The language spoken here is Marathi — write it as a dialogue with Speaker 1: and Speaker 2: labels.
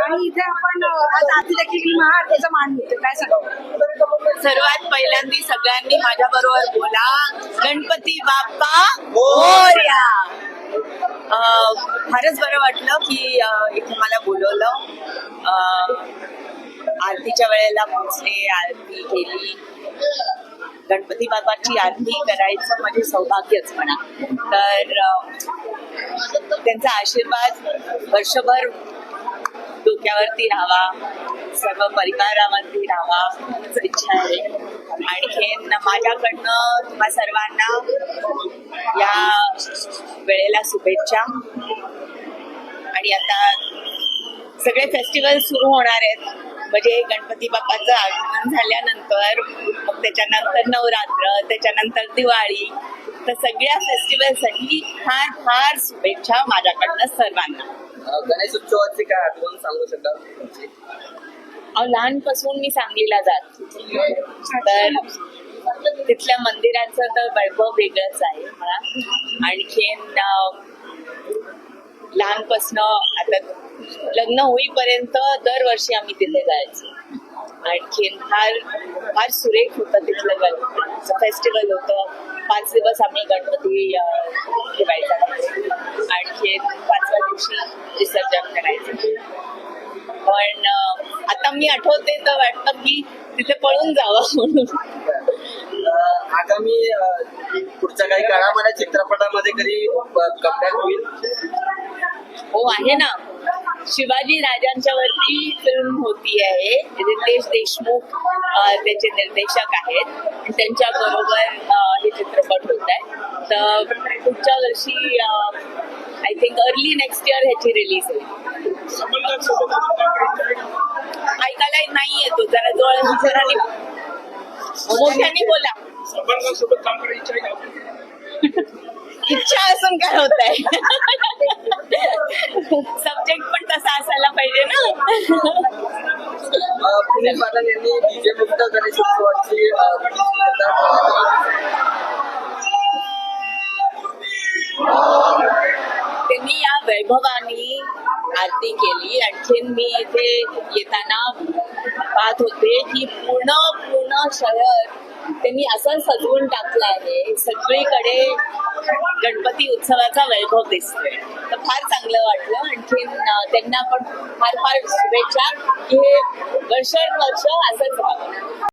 Speaker 1: आणि इथे आपण आज आरती देखील महाआरतीचा मान घेतो काय सांगा
Speaker 2: सर्वात पहिल्यांदी सगळ्यांनी माझ्या बरोबर बोला. गणपती बाप्पा मोरया. अं, फारच बरं वाटलं की इथे मला बोलवलं. अं, आरतीच्या वेळेला पोचले आरती केली. गणपती बाबाची आरती करायचं म्हणजे सौभाग्यच म्हणा. तर त्यांचा आशीर्वाद वर्षभर डोक्यावरती राहावा सर्व परिवारावरती राहावा इच्छा आहे. आणखीन माझ्याकडनं तुम्हा सर्वांना या वेळेला शुभेच्छा. आणि आता सगळे फेस्टिवल सुरू होणार आहेत. म्हणजे गणपती बाप्पाचं आगमन झाल्यानंतर मग त्याच्यानंतर नवरात्र त्याच्यानंतर दिवाळी तर सगळ्या फेस्टिवलसाठी फार फार शुभेच्छा माझ्याकडनं सर्वांना.
Speaker 3: गणेश उत्सवाची काय आठवण सांगू शकाल?
Speaker 2: लहानपासून मी सांगलीला जात तर तिथल्या मंदिराचं तर वैभव वेगळंच आहे मला आणखीन लहानपासनं आता लग्न होईपर्यंत दरवर्षी आम्ही तिथे जायचो. आणखीन फार फार सुरेख होतं तिथलं गणपतीचं फेस्टिवल होतं. पाच दिवस आम्ही गणपती अं, ठेवायचा आणखीन पाचव्या दिवशी विसर्जन करायचं पण अं, आता मी आठवते तर वाटतं की तिथे पळून जावं म्हणून.
Speaker 3: आगामी पुढच्या काही काळामध्ये चित्रपटामध्ये कधी कम्बॅक होईल?
Speaker 2: हो आहे ना. शिवाजी राजांच्या वरती फिल्म होती आहे. रितेश देशमुख त्याचे निर्देशक आहेत. त्यांच्या बरोबर हे चित्रपट होत आहे. तर पुढच्या वर्षी I think early next year ह्याची रिलीज होईल. ऐकायला नाही येतो जरा जवळ जरा मोठ्याने बोला.
Speaker 4: सोबत काम करायची इच्छा
Speaker 2: असून काय होत आहे? सब्जेक्ट पण तसा असायला पाहिजे ना.
Speaker 3: अं, पुनीत पाटण यांनी डीजे मुक्त गणेश उत्सवाची अं,
Speaker 2: त्यांनी या वैभवानी आरती केली. आणखीन मी इथे येताना पाहत होते की पूर्ण पूर्ण शहर त्यांनी असं सजवून टाकलं आहे. सगळीकडे गणपती उत्सवाचा वैभव दिसतोय. तर फार चांगलं वाटलं. आणखीन त्यांना पण फार फार शुभेच्छा की हे वर्ष असंच राहावं.